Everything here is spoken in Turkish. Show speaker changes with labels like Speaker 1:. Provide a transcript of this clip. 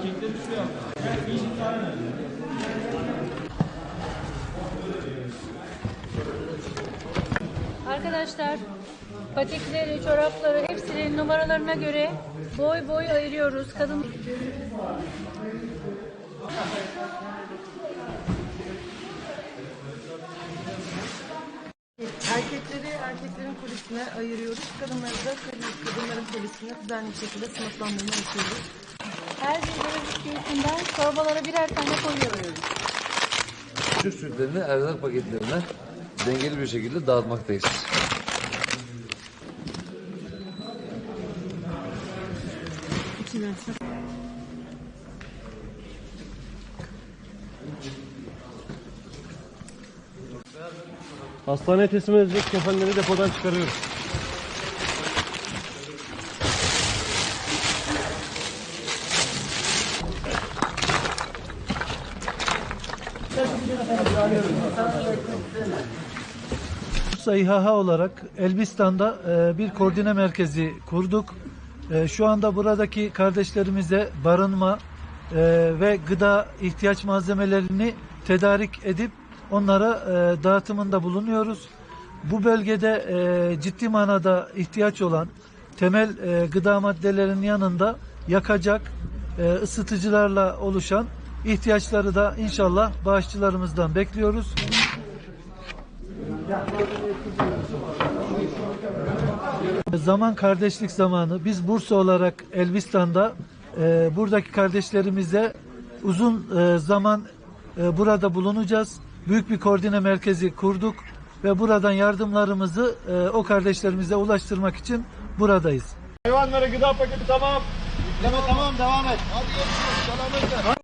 Speaker 1: Erkekleri. Bir iki tane.
Speaker 2: Arkadaşlar patikleri, çorapları hepsinin numaralarına göre boy boy ayırıyoruz. Kadın
Speaker 3: Erkekleri erkeklerin polisine ayırıyoruz. Kadınları da kadın- kadınların polisine düzenli bir şekilde sınıflandırma yapıyoruz.
Speaker 2: Büyüklüğünden torbalara birer tane koyuyoruz.
Speaker 4: Türk sütlerini erzak paketlerine dengeli bir şekilde dağıtmaktayız.
Speaker 5: Hastaneye teslim edilecek kefenleri depodan çıkarıyoruz.
Speaker 6: Bursa İHH olarak Elbistan'da e, bir koordine merkezi kurduk. E, Şu anda buradaki kardeşlerimize barınma e, ve gıda ihtiyaç malzemelerini tedarik edip onlara dağıtımında bulunuyoruz. Bu bölgede ciddi manada ihtiyaç olan temel gıda maddelerinin yanında yakacak, ısıtıcılarla oluşan ihtiyaçları da inşallah bağışçılarımızdan bekliyoruz. Zaman kardeşlik zamanı. Biz Bursa olarak Elbistan'da e, buradaki kardeşlerimize uzun e, zaman e, burada bulunacağız. Büyük bir koordine merkezi kurduk ve buradan yardımlarımızı e, o kardeşlerimize ulaştırmak için buradayız.
Speaker 5: Hayvanlara gıda paketi tamam.
Speaker 1: Tamam tamam devam et. Hadi.